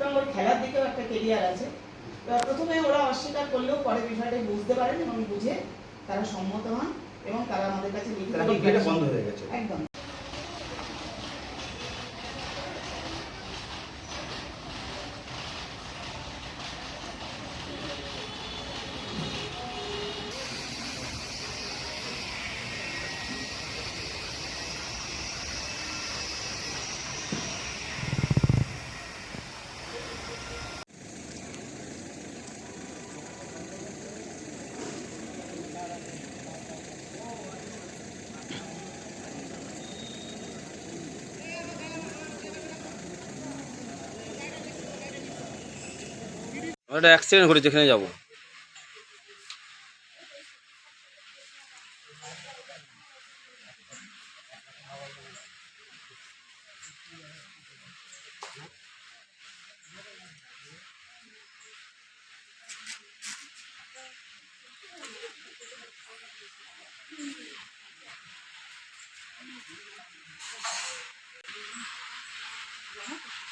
সুতরাং ওর খেলার দিকেও একটা কেরিয়ার আছে। এবার প্রথমে ওরা অস্বীকার করলেও পরে বিষয়টা বুঝতে পারেন এবং বুঝে তারা সম্মত হন এবং তারা আমাদের কাছে বন্ধ হয়ে গেছে? একদম। একটা অ্যাক্সিডেন্ট ঘটেছে যেখানে যাবো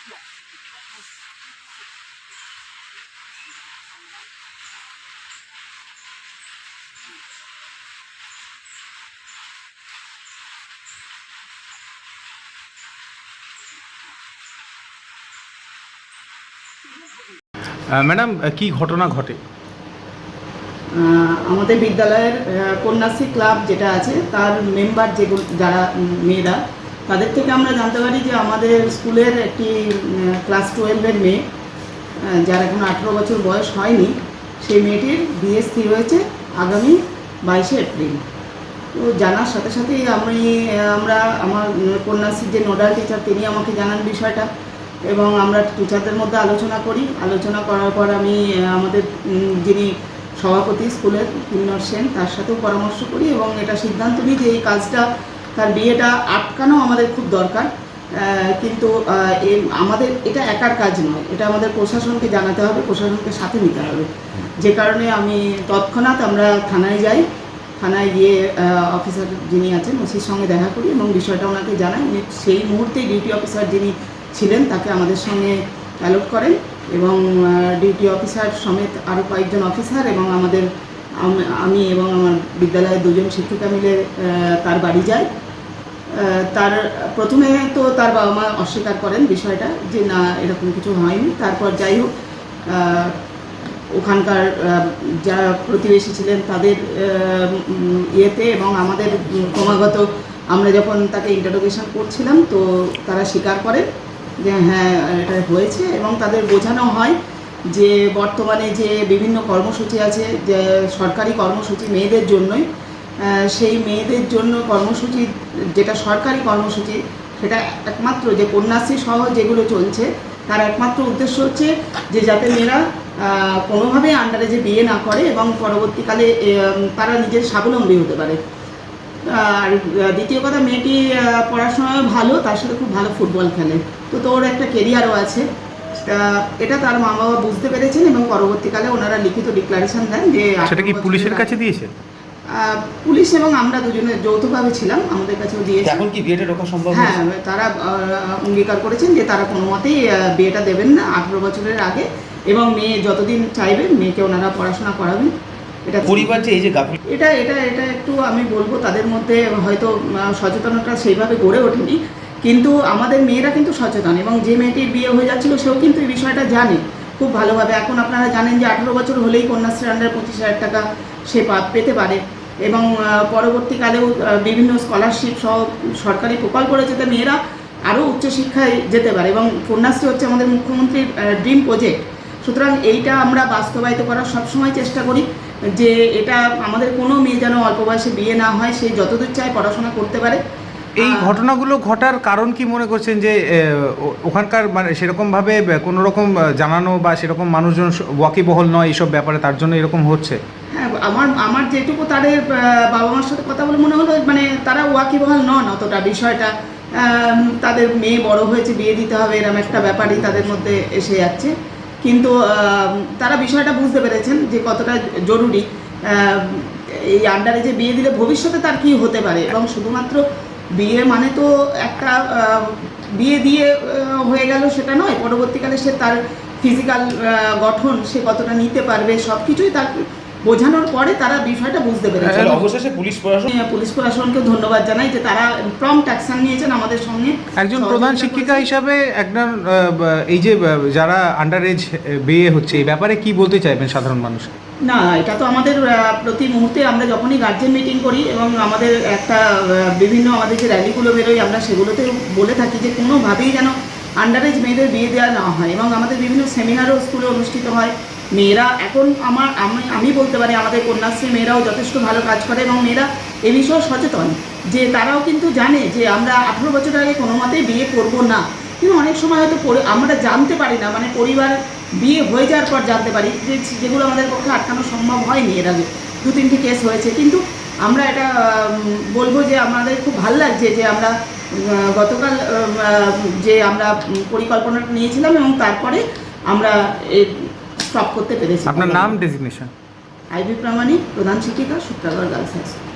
আহ, ম্যাডাম কি ঘটনা ঘটে? আমাদের বিদ্যালয়ের কন্যাশ্রী ক্লাব যেটা আছে, তার মেম্বার যেগুলো যারা মেয়েরা, তাদের থেকে আমরা জানতে পারি যে আমাদের স্কুলের একটি ক্লাস টুয়েলভের মেয়ে যার এখন আঠেরো বছর বয়স হয়নি সেই মেয়েটির বিয়ে স্থির হয়েছে আগামী বাইশে এপ্রিল। তো জানার সাথে সাথেই আমি আমরা আমার কন্যাশ্রীর যে নোডাল টিচার, তিনি আমাকে জানান বিষয়টা। এবং আমরা টিচারদের মধ্যে আলোচনা করি। আলোচনা করার পর আমি আমাদের যিনি সভাপতি স্কুলের কিন্নর সেন, তার সাথেও পরামর্শ করি এবং এটা সিদ্ধান্ত নিই যে এই কাজটা, তার বিয়েটা আটকানো আমাদের খুব দরকার। কিন্তু আমাদের, এটা একার কাজ নয়। এটা আমাদের প্রশাসনকে জানাতে হবে, প্রশাসনকে সাথে নিতে হবে। যে কারণে আমি তৎক্ষণাৎ আমরা থানায় যাই। থানায় গিয়ে অফিসার যিনি আছেন, ওসির সঙ্গে দেখা করি এবং বিষয়টা ওনাকে জানাই। সেই মুহূর্তে ডিউটি অফিসার যিনি ছিলেন, তাকে আমাদের সঙ্গে অ্যালোট করেন এবং ডিউটি অফিসার সমেত আরও কয়েকজন অফিসার এবং আমাদের, আমি এবং আমার বিদ্যালয়ের দুজন শিক্ষিকা মিলে তার বাড়ি যাই। তার, প্রথমে তো তার বাবা মা অস্বীকার করেন বিষয়টা যে না, এরকম কিছু হয়নি। তারপর যাই হোক ওখানকার যারা প্রতিবেশী ছিলেন তাদের ইয়েতে এবং আমাদের ক্রমাগত আমরা যখন তাকে ইন্টারোগেশন করছিলাম তো তারা স্বীকার করেন। যে হ্যাঁ এটা হয়েছে এবং তাদের বোঝানো হয় যে বর্তমানে যে বিভিন্ন কর্মসূচি আছে, যে সরকারি কর্মসূচি মেয়েদের জন্যই সেই মেয়েদের জন্য কর্মসূচি, যেটা সরকারি কর্মসূচি, সেটা একমাত্র যে কন্যাশ্রী সহ যেগুলো চলছে, তার একমাত্র উদ্দেশ্য হচ্ছে যে যাতে মেয়েরা কোনোভাবেই আন্ডারে যে বিয়ে না করে এবং পরবর্তীকালে তারা নিজের স্বাবলম্বী হতে পারে। আর দ্বিতীয় কথা মেয়েটি পড়াশোনায় ভালো তার সাথে খুব ভালো ফুটবল খেলে। তো তোর একটা কেরিয়ারও আছে। এটা তার মা বাবা বুঝতে পেরেছেন এবং পরবর্তীকালে ওনারা লিখিত ডিক্লারেশন দেন যে সেটা কি পুলিশের কাছে দিয়েছে আহ, পুলিশ এবং আমরা দুজনে যৌথভাবে ছিলাম আমাদের কাছেও দিয়েছে। এখন কি বিয়েটা ঢোকা সম্ভব হ্যাঁ তারা অঙ্গীকার করেছেন যে তারা কোনো মতেই বিয়েটা দেবেন না আঠেরো বছরের আগে। এবং মেয়ে যতদিন চাইবে মেয়েকে ওনারা পড়াশোনা করাবেন। এটা পরিবার যে এই যে গাফিল এটা এটা এটা একটু আমি বলব তাদের মধ্যে হয়তো সচেতনতা সেইভাবে গড়ে ওঠেনি। কিন্তু আমাদের মেয়েরা কিন্তু সচেতন এবং যে মেয়েটির বিয়ে হয়ে যাচ্ছিল সেও কিন্তু এই বিষয়টা জানে। খুব ভালোভাবে। এখন আপনারা জানেন যে আঠেরো বছর হলেই কন্যাশ্রী আন্ডার পঁচিশ হাজার টাকা সে পেতে পারে এবং পরবর্তীকালেও বিভিন্ন স্কলারশিপ সহ সরকারি প্রকল্প রয়েছে যাতে মেয়েরা আরও উচ্চশিক্ষায় যেতে পারে এবং কন্যাশ্রী হচ্ছে আমাদের মুখ্যমন্ত্রীর ড্রিম প্রজেক্ট সুতরাং এইটা আমরা বাস্তবায়িত করার সবসময় চেষ্টা করি। যে এটা আমাদের কোনো মেয়ে যেন অল্প বয়সে বিয়ে না হয় সে যতদূর চায় পড়াশোনা করতে পারে। এই ঘটনাগুলো ঘটার কারণ কি মনে করছেন যে ওখানকার মানে সেরকমভাবে কোনো রকম জানানো বা সেরকম মানুষজন ওয়াকিবহল নয় এইসব ব্যাপারে তার জন্য এরকম হচ্ছে? হ্যাঁ আমার আমার যেটুকু তাদের বাবা মার সাথে কথা বলে মনে হলো মানে তারা ওয়াকিবহাল নন অতটা। বিষয়টা তাদের মেয়ে বড় হয়েছে বিয়ে দিতে হবে এরকম একটা ব্যাপারই তাদের মধ্যে এসে যাচ্ছে। কিন্তু তারা বিষয়টা বুঝতে পেরেছেন যে কতটা জরুরি। এই আন্ডারে যে বিয়ে দিলে ভবিষ্যতে তার কি হতে পারে? এবং শুধুমাত্র বিয়ে মানে তো একটা বিয়ে দিয়ে হয়ে গেল সেটা নয়, পরবর্তীকালে সে তার ফিজিক্যাল গঠন সে কতটা নিতে পারবে সব কিছুই তাকে বোঝানোর পরে তারা বিষয়টা বুঝতে পেরেছে। তাহলে অবশেষে পুলিশ প্রশাসন পুলিশ প্রশাসনকে ধন্যবাদ জানাই যে তারা প্রম্পট অ্যাকশন নিয়েছেন আমাদের সঙ্গে। একজন প্রধান শিক্ষিকা হিসাবে একজন এই যে যারা আন্ডার এজ বিয়ে হচ্ছে এই ব্যাপারে কি বলতে চাইবেন সাধারণ মানুষ? না এটা তো আমাদের প্রতি মুহূর্তে আমরা যখনই গার্জেন মিটিং করি এবং আমাদের একটা বিভিন্ন আমাদের যে র্যালিগুলো বেরোয় আমরা সেগুলোতে বলে থাকি যে কোনোভাবেই যেন আন্ডার এজ মেয়েদের বিয়ে দেওয়া না হয় এবং আমাদের বিভিন্ন সেমিনারও স্কুলে অনুষ্ঠিত হয়। মেয়েরা এখন আমার, আমি আমি বলতে পারি আমাদের কন্যাশ্রী মেয়েরাও যথেষ্ট ভালো কাজ করে এবং মেয়েরা এ বিষয়ে সচেতন যে তারাও কিন্তু জানে যে আমরা আঠেরো বছর আগে কোনো মতেই বিয়ে করব না। কিন্তু অনেক সময় হয়তো আমরা জানতে পারি না মানে পরিবার বিয়ে হয়ে যাওয়ার পর জানতে পারি যে যেগুলো আমাদের পক্ষে আটকানো সম্ভব হয়নি এর আগে। দু তিনটি কেস হয়েছে। কিন্তু আমরা এটা বলব যে আমাদের খুব ভালো লাগছে যে আমরা গতকাল যে আমরা পরিকল্পনাটা নিয়েছিলাম এবং তারপরে আমরা স্টপ করতে পেরেছি। আপনার নাম ডেজিগনেশন আইবি প্রামাণিক প্রধান শিক্ষিকা সুপ্রাগর গার্লস হাই স্কুল।